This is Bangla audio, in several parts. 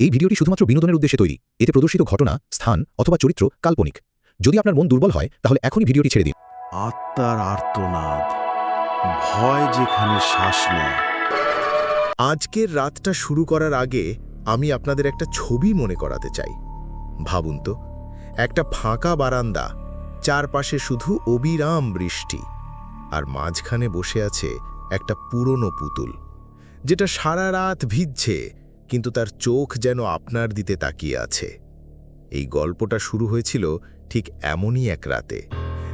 এই ভিডিওটি শুধুমাত্র বিনোদনের উদ্দেশ্যে তৈরি। এতে প্রদর্শিত ঘটনা স্থান অথবা চরিত্র কাল্পনিক। যদি আপনার মন দুর্বল হয় তাহলে এখনই ভিডিওটি ছেড়ে দিন। আত্মার আর্তনাদ ভয় যেখানে শ্বাস নেয়। আজকের রাতটা শুরু করার আগে আমি আপনাদের একটা ছবি মনে করাতে চাই। ভাবুন তো একটা ফাঁকা বারান্দা চারপাশে শুধু অবিরাম বৃষ্টি আর মাঝখানে বসে আছে একটা পুরনো পুতুল যেটা সারা রাত ভিজছে কিন্তু তার চোখ যেন আপনার দিতে তাকিয়ে আছে। এই গল্পটা শুরু হয়েছিল ঠিক এমনই এক রাতে,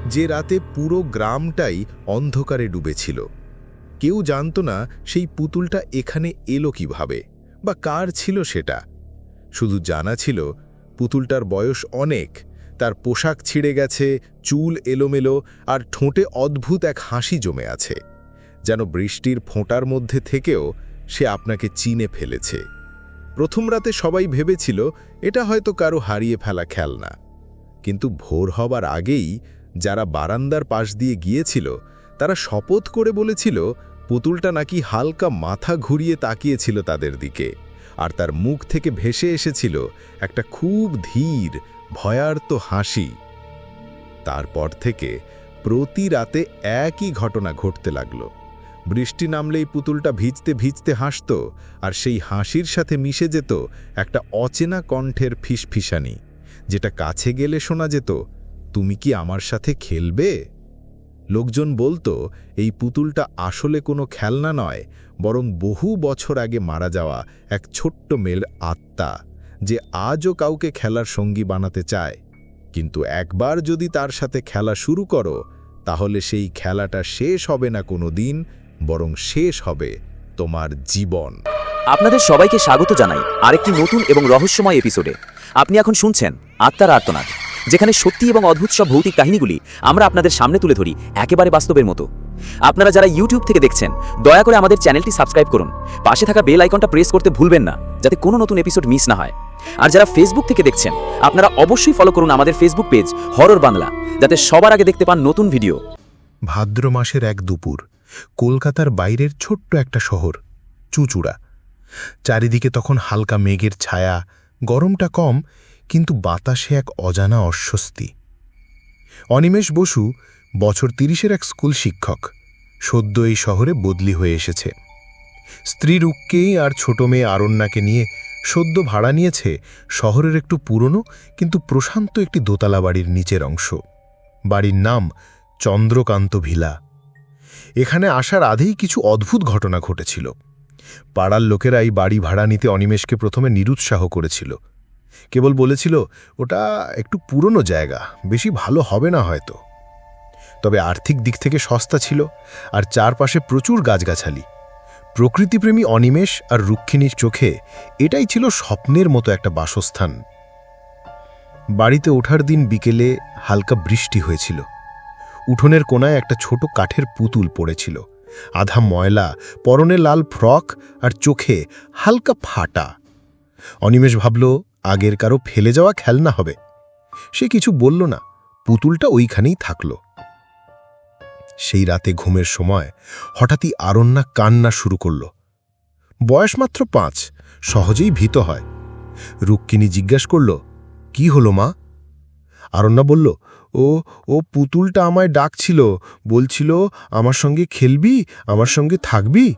যে রাতে পুরো গ্রামটাই অন্ধকারে ডুবেছিল। কেউ জানত না সেই পুতুলটা এখানে এলো কীভাবে, বা কার ছিল সেটা। শুধু জানা ছিল, পুতুলটার বয়স অনেক, তার পোশাক ছিঁড়ে গেছে, চুল এলোমেলো, আর ঠোঁটে অদ্ভুত এক হাসি জমে আছে, যেন বৃষ্টির ফোঁটার মধ্যে থেকেও সে আপনাকে চিনে ফেলেছে। প্রথম রাতে সবাই ভেবেছিল এটা হয়তো কারও হারিয়ে ফেলা খেলনা। কিন্তু ভোর হবার আগেই যারা বারান্দার পাশ দিয়ে গিয়েছিল, তারা শপথ করে বলেছিল, পুতুলটা নাকি হালকা মাথা ঘুরিয়ে তাকিয়েছিল তাদের দিকে, আর তার মুখ থেকে ভেসে এসেছিল একটা খুব ধীর, ভয়ার্ত হাসি। তারপর থেকে প্রতি রাতে একই ঘটনা ঘটতে লাগল। বৃষ্টি নামলেই পুতুলটা ভিজতে ভিজতে হাসত, আর সেই হাসির সাথে মিশে যেত একটা অচেনা কণ্ঠের ফিসফিসানি, যেটা কাছে গেলে শোনা যেত, তুমি কি আমার সাথে খেলবে? লোকজন বলতো, এই পুতুলটা আসলে কোনো খেলনা নয়, বরং বহু বছর আগে মারা যাওয়া এক ছোট্ট মেয়ের আত্মা, যে আজও কাউকে খেলার সঙ্গী বানাতে চায়। কিন্তু একবার যদি তার সাথে খেলা শুরু করো, তাহলে সেই খেলাটা শেষ হবে না কোনো দিন বরং শেষ হবে তোমার জীবন। আপনাদের সবাইকে স্বাগত জানাই আরেকটি নতুন এবং রহস্যময় এপিসোডে। আপনি এখন শুনছেন আত্মার আর্তনাদ যেখানে সত্যি এবং অদ্ভুত সব ভৌতিক কাহিনীগুলি আমরা আপনাদের সামনে তুলে ধরি একেবারে বাস্তবের মতো। আপনারা যারা ইউটিউব থেকে দেখছেন দয়া করে আমাদের চ্যানেলটি সাবস্ক্রাইব করুন। পাশে থাকা বেল আইকনটা প্রেস করতে ভুলবেন না যাতে কোনো নতুন এপিসোড মিস না হয়। আর যারা ফেসবুক থেকে দেখছেন আপনারা অবশ্যই ফলো করুন আমাদের ফেসবুক পেজ হরর বাংলা যাতে সবার আগে দেখতে পান নতুন ভিডিও ভাদ্র মাসের এক দুপুর কলকাতার বাইরের ছোট্ট একটা শহর, চুচুড়া। চারিদিকে তখন হালকা মেঘের ছায়া, গরমটা কম, কিন্তু বাতাসে এক অজানা অস্বস্তি। অনিমেষ বসু বছর তিরিশের এক স্কুল শিক্ষক, সদ্য এই শহরে বদলি হয়ে এসেছে। স্ত্রী রুক্কেই আর ছোট মেয়ে আরণ্যাকে নিয়ে সদ্য ভাড়া নিয়েছে শহরের একটু পুরনো কিন্তু প্রশান্ত একটি দোতলা বাড়ির নিচের অংশ। বাড়ির নাম চন্দ্রকান্ত ভিলা। এখানে আসার আধেই কিছু অদ্ভুত ঘটনা ঘটেছিল। পাড়ার লোকেরা এই বাড়ি ভাড়া নিতে অনিমেষকে প্রথমে নিরুৎসাহ করেছিল। কেবল বলেছিল, ওটা একটু পুরনো জায়গা, বেশি ভালো হবে না হয়তো। তবে আর্থিক দিক থেকে সস্তা ছিল আর চারপাশে প্রচুর গাছগাছালি। প্রকৃতিপ্রেমী অনিমেষ আর রুক্ষিণীর চোখে এটাই ছিল স্বপ্নের মতো একটা বাসস্থান। বাড়িতে ওঠার দিন বিকেলে হালকা বৃষ্টি হয়েছিল। উঠোনের কোনায় একটা ছোট কাঠের পুতুল পড়েছিল। আধা ময়লা, পরনে লাল ফ্রক আর চোখে হালকা ফাটা। অনিমেষ ভাবল, আগের কারও ফেলে যাওয়া খেলনা হবে। সে কিছু বলল না, পুতুলটা ওইখানেই থাকল। সেই রাতে ঘুমের সময় হঠাৎই আরণ্যা কান্না শুরু করল। বয়স মাত্র পাঁচ, সহজেই ভীত হয়। রুক্কিনী জিজ্ঞাস করল, কি হলো মা? আরণ্যা বলল ও ও পুতুলটা আমায় ডাকছিল। বলছিল, আমার সঙ্গে খেলবি? আমার সঙ্গে থাকবি?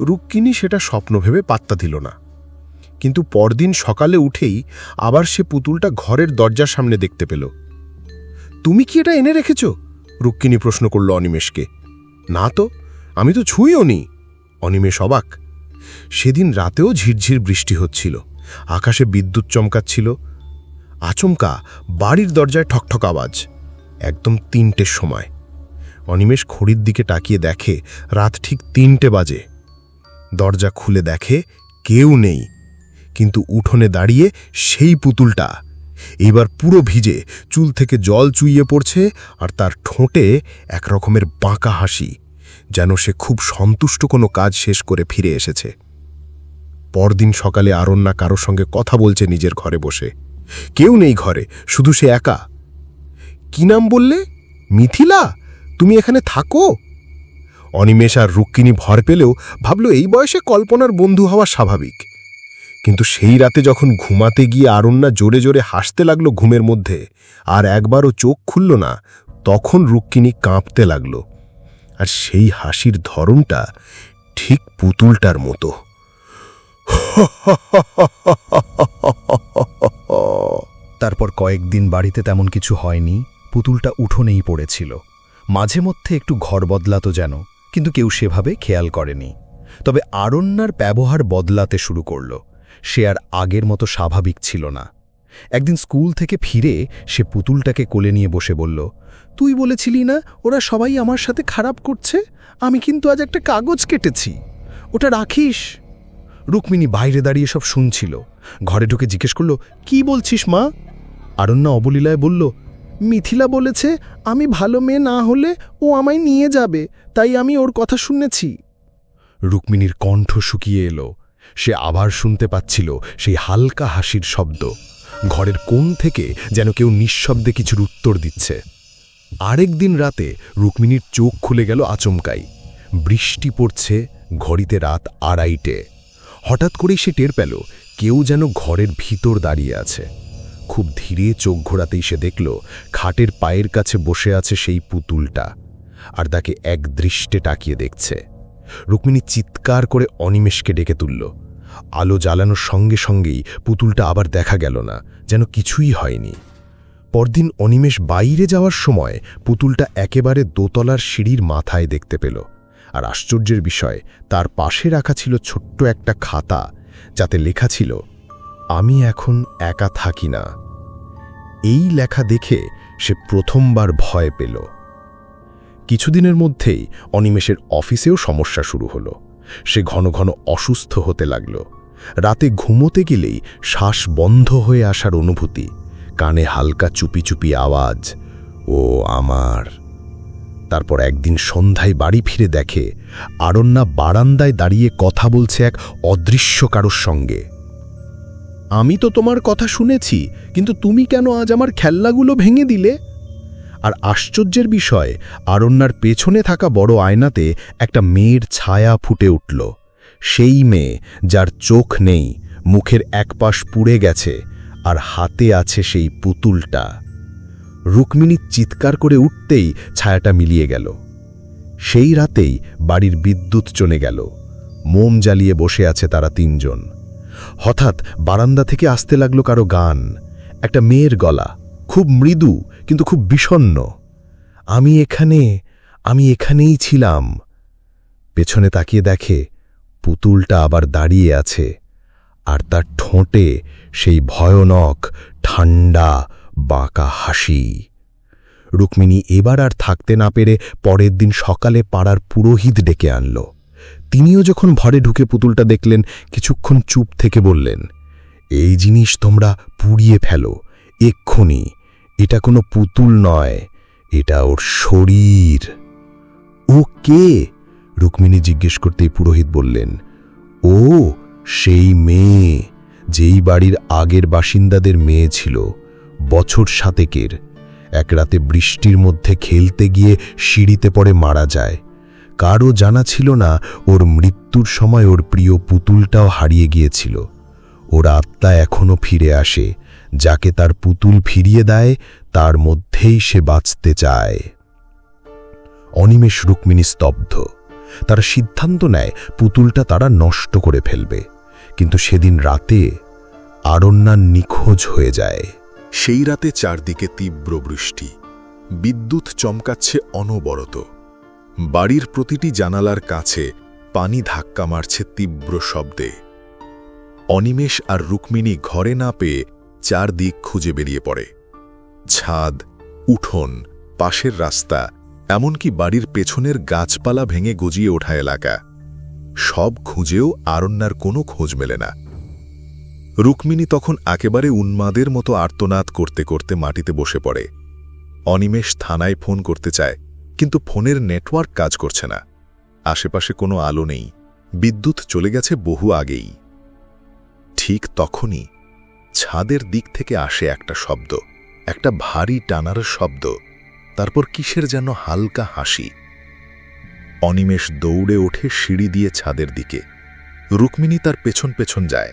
রুক্কিনী সেটা স্বপ্ন ভেবে পাত্তা দিল না। কিন্তু পরদিন সকালে উঠেই আবার সে পুতুলটা ঘরের দরজার সামনে দেখতে পেল। তুমি কি এটা এনে রেখেছ? রুক্কিনী প্রশ্ন করল অনিমেষকে। না তো, আমি তো ছুঁইও নি। অনিমেষ অবাক। সেদিন রাতেও ঝিরঝির বৃষ্টি হচ্ছিল। আকাশে বিদ্যুৎ চমকাচ্ছিল। আচমকা বাড়ির দরজায় ঠকঠক আওয়াজ, একদম তিনটের সময়। অনিমেষ খড়ির দিকে তাকিয়ে দেখে, রাত ঠিক তিনটে বাজে। দরজা খুলে দেখে কেউ নেই, কিন্তু উঠোনে দাঁড়িয়ে সেই পুতুলটা। এইবার পুরো ভিজে, চুল থেকে জল চুইয়ে পড়ছে আর তার ঠোঁটে এক রকমের বাঁকা হাসি, যেন সে খুব সন্তুষ্ট কোনো কাজ শেষ করে ফিরে এসেছে। পরদিন সকালে আরণ্যা কারও সঙ্গে কথা বলছে নিজের ঘরে বসে। কেউ নেই ঘরে, শুধু সে একা। কি নাম বললে? মিথিলা? তুমি এখানে থাকো। অনিমেষ আর রুক্মিণী ভর পেলেও ভাবল এই বয়সে কল্পনার বন্ধু হওয়া স্বাভাবিক। কিন্তু সেই রাতে যখন ঘুমাতে গিয়ে আরণ্যা জোরে জোরে হাসতে লাগল ঘুমের মধ্যে, আর একবারও চোখ খুলল না, তখন রুক্মিণী কাঁপতে লাগল। আর সেই হাসির ধরনটা ঠিক পুতুলটার মতো। তারপর কয়েকদিন বাড়িতে তেমন কিছু হয়নি, পুতুলটা উঠোনেই পড়েছিল। মাঝে মধ্যে একটু ঘর বদলাতো যেন, কিন্তু কেউ সেভাবে খেয়াল করেনি। তবে আরণ্যার ব্যবহার বদলাতে শুরু করল। সে আর আগের মতো স্বাভাবিক ছিল না। একদিন স্কুল থেকে ফিরে সে পুতুলটাকে কোলে নিয়ে বসে বলল, তুই বলেছিলি না ওরা সবাই আমার সাথে খারাপ করছে? আমি কিন্তু আজ একটা কাগজ কেটেছি। ওটা রাখিস। রুক্মিণী বাইরে দাঁড়িয়ে সব শুনছিল। ঘরে ঢুকে জিজ্ঞেস করল, কি বলছিস মা? আরণ্যা অবলীলায় বলল, মিথিলা বলেছে আমি ভালো মেয়ে না হলে ও আমায় নিয়ে যাবে, তাই আমি ওর কথা শুনেছি। রুক্মিণীর কণ্ঠ শুকিয়ে এলো। সে আবার শুনতে পাচ্ছিল সেই হালকা হাসির শব্দ। ঘরের কোণ থেকে যেন কেউ নিঃশব্দে কিছুর উত্তর দিচ্ছে। আরেক দিন রাতে রুক্মিণীর চোখ খুলে গেল আচমকাই। বৃষ্টি পড়ছে ঘড়িতে রাত আড়াইটে। হঠাৎ করেই সে টের পেল, কেউ যেন ঘরের ভিতর দাঁড়িয়ে আছে। খুব ধীরে চোখ ঘোরাতেই সে দেখল, খাটের পায়ের কাছে বসে আছে সেই পুতুলটা আর তাকে এক দৃষ্টে তাকিয়ে দেখছে। রুক্মিণী চিৎকার করে অনিমেষকে ডেকে তুলল। আলো জ্বালানোর সঙ্গে সঙ্গেই পুতুলটা আবার দেখা গেল না, যেন কিছুই হয়নি। পরদিন অনিমেষ বাইরে যাওয়ার সময় পুতুলটা একেবারে দোতলার সিঁড়ির মাথায় দেখতে পেল আর আশ্চর্যের বিষয়, তার পাশে রাখা ছিল ছোট্ট একটা খাতা, যাতে লেখা ছিল আমি এখন একা থাকি না। এই লেখা দেখে সে প্রথমবার ভয় পেল। কিছুদিনের মধ্যেই অনিমেষের অফিসেও সমস্যা শুরু হলো। সে ঘন ঘন অসুস্থ হতে লাগল। রাতে ঘুমোতে গেলেই শ্বাস বন্ধ হয়ে আসার অনুভূতি। কানে হালকা চুপি চুপি আওয়াজ, ও আমার। তারপর একদিন সন্ধ্যায় বাড়ি ফিরে দেখে আরণ্যা বারান্দায় দাঁড়িয়ে কথা বলছে এক অদৃশ্য কারোর সঙ্গে। আমি তো তোমার কথা শুনেছি, কিন্তু তুমি কেন আজ আমার খেলনাগুলো ভেঙে দিলে? আর আশ্চর্যের বিষয়, আরণ্যার পেছনে থাকা বড় আয়নাতে একটা মেয়ের ছায়া ফুটে উঠল। সেই মেয়ে, যার চোখ নেই, মুখের একপাশ পুড়ে গেছে, আর হাতে আছে সেই পুতুলটা। রুক্মিণী চিৎকার করে উঠতেই ছায়াটা মিলিয়ে গেল। সেই রাতেই বাড়ির বিদ্যুৎ চলে গেল। মোম জ্বালিয়ে বসে আছে তারা তিনজন। হঠাৎ বারান্দা থেকে আসতে লাগল কারও গান। একটা মেয়ের গলা। খুব মৃদু, কিন্তু খুব বিষণ্ন আমি এখানে, আমি এখানেই ছিলাম। পেছনে তাকিয়ে দেখে পুতুলটা আবার দাঁড়িয়ে আছে। আর তার ঠোঁটে সেই ভয়ানক ঠান্ডা বাঁকা হাসি। রুক্মিণী এবার আর থাকতে না পেরে পরের দিন সকালে পাড়ার পুরোহিত ডেকে আনল। তিনিও যখন ঘরে ঢুকে পুতুলটা দেখলেন, কিছুক্ষণ চুপ থেকে বললেন, এই জিনিস তোমরা পুড়িয়ে ফেলো, এক্ষুনি। এটা কোনো পুতুল নয়, এটা ওর শরীর। ও কে? রুক্মিণী জিজ্ঞেস করতেই পুরোহিত বললেন, ও সেই মেয়ে, যেই বাড়ির আগের বাসিন্দাদের মেয়ে ছিল, বছর সাতেকের। এক রাতে বৃষ্টির মধ্যে খেলতে গিয়ে সিঁড়িতে পড়ে মারা যায়। কারও জানা ছিল না ওর মৃত্যুর সময় ওর প্রিয় পুতুলটাও হারিয়ে গিয়েছিল। ওর আত্মা এখনও ফিরে আসে, যাকে তার পুতুল ফিরিয়ে দেয়, তার মধ্যেই সে বাঁচতে চায়। অনিমেষ রুক্মিণী স্তব্ধ। তারা সিদ্ধান্ত নেয় পুতুলটা তারা নষ্ট করে ফেলবে। কিন্তু সেদিন রাতে আরণ্যা নিখোঁজ হয়ে যায়। সেই রাতে চারদিকে তীব্র বৃষ্টি। বিদ্যুৎ চমকাচ্ছে অনবরত। বাড়ির প্রতিটি জানালার কাছে পানি ধাক্কা মারছে তীব্র শব্দে। অনিমেষ আর রুক্মিণী ঘরে না পেয়ে চারদিক খুঁজে বেরিয়ে পড়ে। ছাদ, উঠোন, পাশের রাস্তা, এমনকি বাড়ির পেছনের গাছপালা ভেঙে গজিয়ে ওঠা এলাকা। সব খুঁজেও আরণ্যার কোনো খোঁজ মেলে না। রুক্মিণী তখন একেবারে উন্মাদের মতো আর্তনাদ করতে করতে মাটিতে বসে পড়ে। অনিমেষ থানায় ফোন করতে চায় কিন্তু ফোনের নেটওয়ার্ক কাজ করছে না। আশেপাশে কোনো আলো নেই। বিদ্যুৎ চলে গেছে বহু আগেই। ঠিক তখনই ছাদের দিক থেকে আসে একটা শব্দ। একটা ভারী টানার শব্দ। তারপর কিসের যেন হালকা হাসি। অনিমেষ দৌড়ে ওঠে সিঁড়ি দিয়ে ছাদের দিকে। রুক্মিণী তার পেছন পেছন যায়।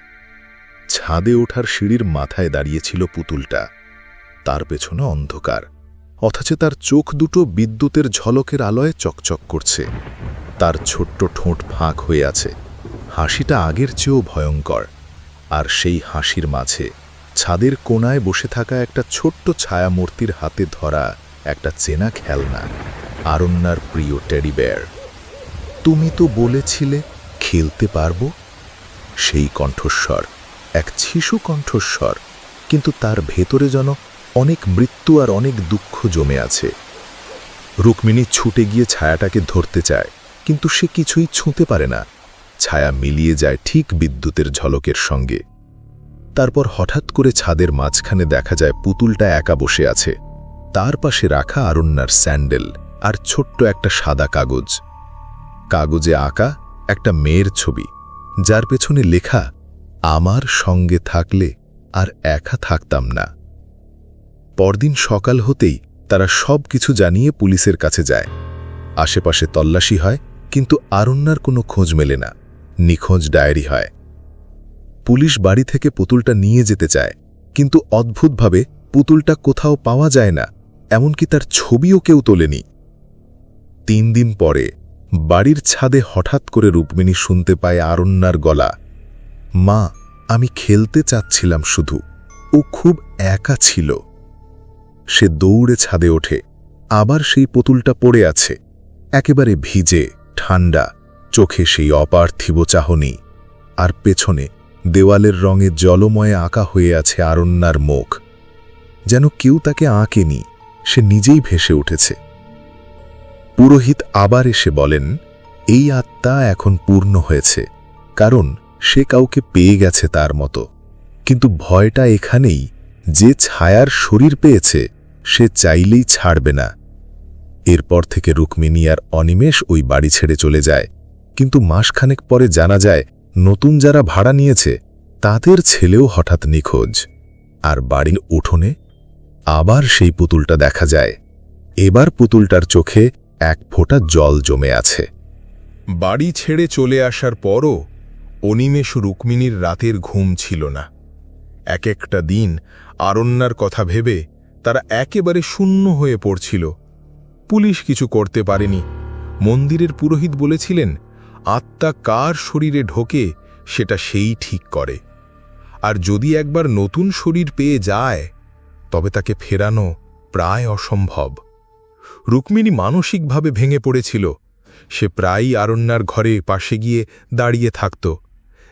ছাদে ওঠার সিঁড়ির মাথায় দাঁড়িয়েছিল পুতুলটা। তার পেছনে অন্ধকার। অথচ তার চোখ দুটো বিদ্যুতের ঝলকের আলোয় চকচক করছে। তার ছোট্ট ঠোঁট ফাঁক হয়ে আছে। হাসিটা আগের চেয়েও ভয়ঙ্কর। আর সেই হাসির মাঝে ছাদের কোনায় বসে থাকা একটা ছোট্ট ছায়ামূর্তির হাতে ধরা একটা চেনা খেলনা, আরণ্যার প্রিয় টেডি বেয়ার। তুমি তো বলেছিলে খেলতে পারব? সেই কণ্ঠস্বর, এক শিশু কণ্ঠস্বর, কিন্তু তার ভেতরে যেন অনেক মৃত্যু আর অনেক দুঃখ জমে আছে। রুক্মিণী ছুটে গিয়ে ছায়াটাকে ধরতে চায়, কিন্তু সে কিছুই ছুঁতে পারে না। ছায়া মিলিয়ে যায় ঠিক বিদ্যুতের ঝলকের সঙ্গে। তারপর হঠাৎ করে ছাদের মাঝখানে দেখা যায় পুতুলটা একা বসে আছে। তার পাশে রাখা আরণ্যার স্যান্ডেল আর ছোট্ট একটা সাদা কাগজ। কাগজে আঁকা একটা মেয়ের ছবি, যার পেছনে লেখা, আমার সঙ্গে থাকলে আর একা থাকতাম না। পরদিন সকাল হতেই তারা সব কিছু জানিয়ে পুলিশের কাছে যায়। আশেপাশে তল্লাশি হয়, কিন্তু আরণ্যার কোনো খোঁজ মেলে না। নিখোঁজ ডায়েরি হয়। পুলিশ বাড়ি থেকে পুতুলটা নিয়ে যেতে চায়, কিন্তু অদ্ভুতভাবে পুতুলটা কোথাও পাওয়া যায় না, এমনকি তার ছবিও কেউ তোলেনি। তিন দিন পরে বাড়ির ছাদে হঠাৎ করে রুক্মিণী শুনতে পায় আরণ্যার গলা। মা, আমি খেলতে চাচ্ছিলাম শুধু। ও খুব একা ছিল। সে দৌড়ে ছাদে ওঠে। আবার সেই পুতুলটা পড়ে আছে। একেবারে ভিজে ঠান্ডা চোখে সেই অপার্থিব চাহনি। আর পেছনে দেওয়ালের রঙে জলময়ে আঁকা হয়ে আছে আরণ্যার মুখ। যেন কেউ তাকে আঁকেনি, সে নিজেই ভেসে উঠেছে। পুরোহিত আবার এসে বলেন, এই আত্মা এখন পূর্ণ হয়েছে, কারণ সে কাউকে পেয়ে গেছে তার মতো। কিন্তু ভয়টা এখানেই, যে ছায়ার শরীর পেয়েছে সে চাইলেই ছাড়বে না। এরপর থেকে রুক্মিণী আর অনিমেষ ওই বাড়ি ছেড়ে চলে যায়। কিন্তু মাসখানেক পরে জানা যায়, নতুন যারা ভাড়া নিয়েছে, তাদের ছেলেও হঠাৎ নিখোঁজ। আর বাড়ির উঠোনে আবার সেই পুতুলটা দেখা যায়। এবার পুতুলটার চোখে এক ফোঁটা জল জমে আছে। বাড়ি ছেড়ে চলে আসার পরও অনিমেষ রুক্মিণীর রাতের ঘুম ছিল না। এক একটা দিন আরণ্যার কথা ভেবে তারা একেবারে শূন্য হয়ে পড়ছিল। পুলিশ কিছু করতে পারেনি। মন্দিরের পুরোহিত বলেছিলেন, আত্মা কার শরীরে ঢোকে, সেটা সেই ঠিক করে। আর যদি একবার নতুন শরীর পেয়ে যায়, তবে তাকে ফেরানো প্রায় অসম্ভব। রুক্মিণী মানসিকভাবে ভেঙে পড়েছিল। সে প্রায়ই আরণ্যার ঘরে পাশে গিয়ে দাঁড়িয়ে থাকত,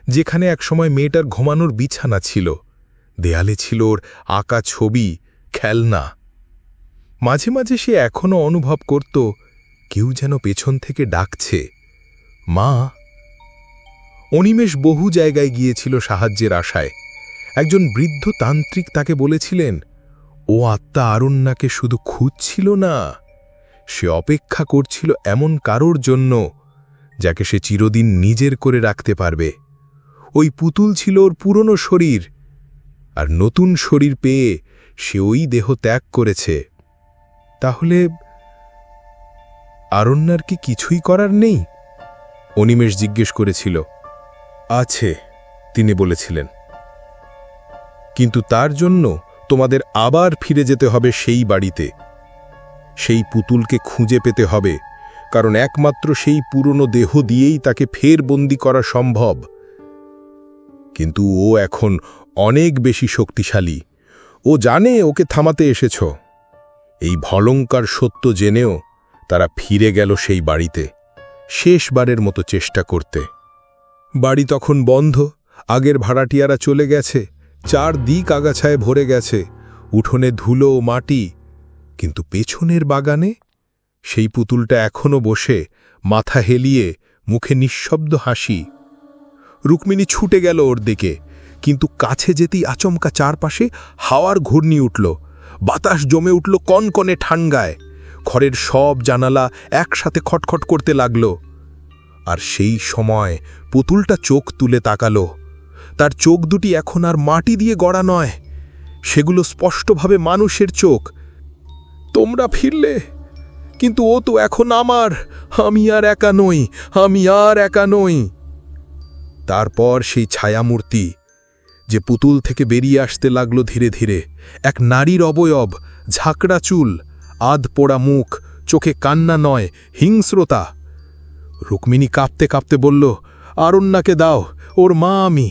যেখানে একসময় মেয়েটার ঘুমানোর বিছানা ছিল। দেয়ালে ছিল ওর আঁকা ছবি খেলনা। মাঝে মাঝে সে এখনও অনুভব করত, কেউ যেন পেছন থেকে ডাকছে। মা, অনিমেষ বহু জায়গায় গিয়েছিল সাহায্যের আশায়। একজন বৃদ্ধ তান্ত্রিক তাকে বলেছিলেন, ও আত্মা আরণ্যাকে শুধু খুঁজছিল না, সে অপেক্ষা করছিল এমন কারোর জন্য, যাকে সে চিরদিন নিজের করে রাখতে পারবে। ওই পুতুল ছিল ওর পুরনো শরীর, আর নতুন শরীর পেয়ে সে ওই দেহ ত্যাগ করেছে। তাহলে আরণ্যার কি কিছুই করার নেই? অনিমেষ জিজ্ঞেস করেছিল। আছে, তিনি বলেছিলেন। কিন্তু তার জন্য তোমাদের আবার ফিরে যেতে হবে সেই বাড়িতে। সেই পুতুলকে খুঁজে পেতে হবে, কারণ একমাত্র সেই পুরনো দেহ দিয়েই তাকে ফের বন্দি করা সম্ভব। কিন্তু ও এখন অনেক বেশি শক্তিশালী। ও জানে ওকে থামাতে এসেছ। এই ভলঙ্কার সত্য জেনেও তারা ফিরে গেল সেই বাড়িতে, শেষবারের মতো চেষ্টা করতে। বাড়ি তখন বন্ধ, আগের ভাড়াটিয়ারা চলে গেছে চার দিক আগাছায় ভরে গেছে, উঠোনে ধুলো ও মাটি, কিন্তু পেছনের বাগানে সেই পুতুলটা এখনও বসে, মাথা হেলিয়ে মুখে নিঃশব্দ হাসি। রুক্মিণী ছুটে গেল ওর দিকে কিন্তু কাছে যেতেই আচমকা চারপাশে হাওয়ার ঘূর্ণি উঠল। বাতাস জমে উঠল কনকনে ঠান্ডায়। ঘরের সব জানালা একসাথে খটখট করতে লাগল। আর সেই সময় পুতুলটা চোখ তুলে তাকালো। তার চোখ দুটি এখন আর মাটি দিয়ে গড়া নয়। সেগুলো স্পষ্টভাবে মানুষের চোখ। তোমরা ফিরলে, কিন্তু ও তো এখন আমার। আমি আর একা নই, আমি আর একা নই। তারপর সেই ছায়ামূর্তি যে পুতুল থেকে বেরিয়ে আসতে লাগল ধীরে ধীরে। এক নারীর অবয়ব, ঝাঁকড়া চুল, আধ পোড়া মুখ, চোখে কান্না নয়, হিংস্রতা। রুক্মিণী কাঁপতে কাঁপতে বলল, আরণ্যাকে দাও, ওর মা আমি।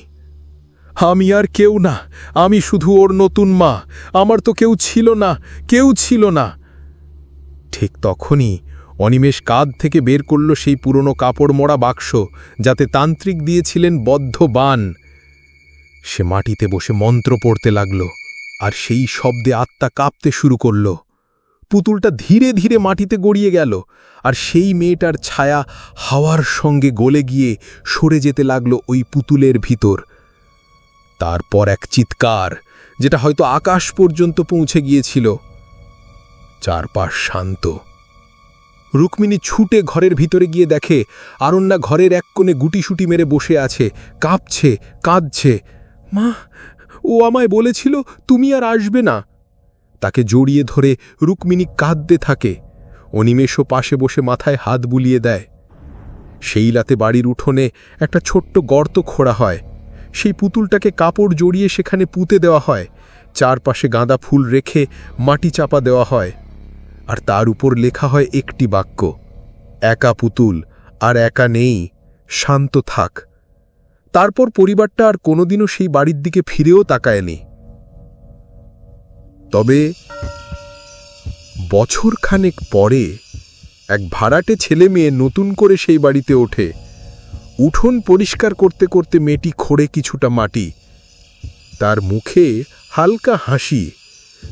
আমি আর কেউ না, আমি শুধু ওর নতুন মা, আমার তো কেউ ছিল না, কেউ ছিল না। ঠিক তখনই অনিমেষ কাঁধ থেকে বের করল সেই পুরনো কাপড় মোড়া বাক্স, যাতে তান্ত্রিক দিয়েছিলেন বদ্ধ বান। সে মাটিতে বসে মন্ত্র পড়তে লাগল, আর সেই শব্দে আত্মা কাঁপতে শুরু করল। পুতুলটা ধীরে ধীরে মাটিতে গড়িয়ে গেল, আর সেই মেয়েটার ছায়া হাওয়ার সঙ্গে গলে গিয়ে সরে যেতে লাগল ওই পুতুলের ভিতর। তারপর এক চিৎকার, যেটা হয়তো আকাশ পর্যন্ত পৌঁছে গিয়েছিল। চারপাশ শান্ত। রুক্মিণী ছুটে ঘরের ভিতরে গিয়ে দেখে, আরণ্যা ঘরের এক কোণে গুটিসুটি মেরে বসে আছে, কাঁপছে, কাঁদছে। মা, ও আমায় বলেছিল তুমি আর আসবে না। তাকে জড়িয়ে ধরে রুক্মিণী কাঁদতে থাকে। অনিমেষও পাশে বসে মাথায় হাত বুলিয়ে দেয়। সেই রাতে বাড়ির উঠোনে একটা ছোট্ট গর্ত খোঁড়া হয়। সেই পুতুলটাকে কাপড় জড়িয়ে সেখানে পুঁতে দেওয়া হয়। চারপাশে গাঁদা ফুল রেখে মাটি চাপা দেওয়া হয়। আর তার উপর লেখা হয় একটি বাক্য, একা পুতুল, আর একা নেই, শান্ত থাক। তারপর পরিবারটা আর কোনোদিনও সেই বাড়ির দিকে ফিরেও তাকায়নি। তবে বছরখানেক পরে এক ভাড়াটে ছেলে মেয়ে নতুন করে সেই বাড়িতে ওঠে। উঠোন পরিষ্কার করতে করতে মেয়েটি খোড়ে কিছুটা মাটি। তার মুখে হালকা হাসি,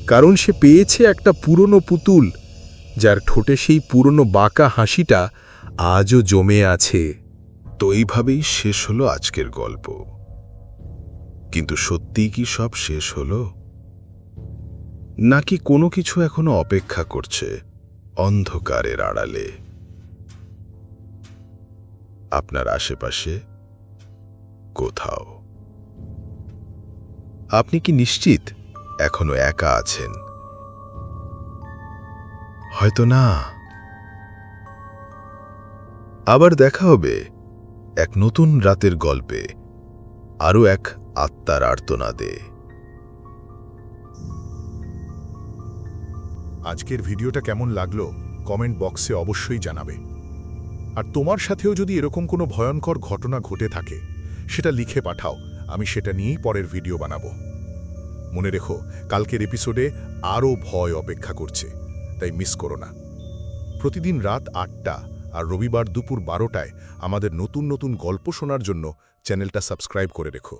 কারণ সে পেয়েছে একটা পুরনো পুতুল, যার ঠোঁটে সেই পুরনো বাঁকা হাসিটা আজও জমে আছে। তো এইভাবেই শেষ হলো আজকের গল্প। কিন্তু সত্যিই কি সব শেষ হলো? নাকি কোনো কিছু এখনও অপেক্ষা করছে অন্ধকারের আড়ালে? আপনার আশেপাশে? কোথাও? আপনি কি নিশ্চিত এখনও একা আছেন? হয়তো না। আবার দেখা হবে। এক নতুন রাতের গল্পে, আরও এক আত্মার আর্তনাদে। আজকের ভিডিওটা কেমন লাগল, কমেন্ট বক্সে অবশ্যই জানাবে। আর তোমার সাথেও যদি এরকম কোনো ভয়ঙ্কর ঘটনা ঘটে থাকে, সেটা লিখে পাঠাও, আমি সেটা নিয়েই পরের ভিডিও বানাবো। মনে রেখো, কালকের এপিসোডে আরও ভয় অপেক্ষা করছে, তাই মিস করো না। প্রতিদিন রাত আটটা আর রবিবার দুপুর বারোটায় আমাদের নতুন নতুন গল্প শোনার জন্য চ্যানেলটা সাবস্ক্রাইব করে রেখো।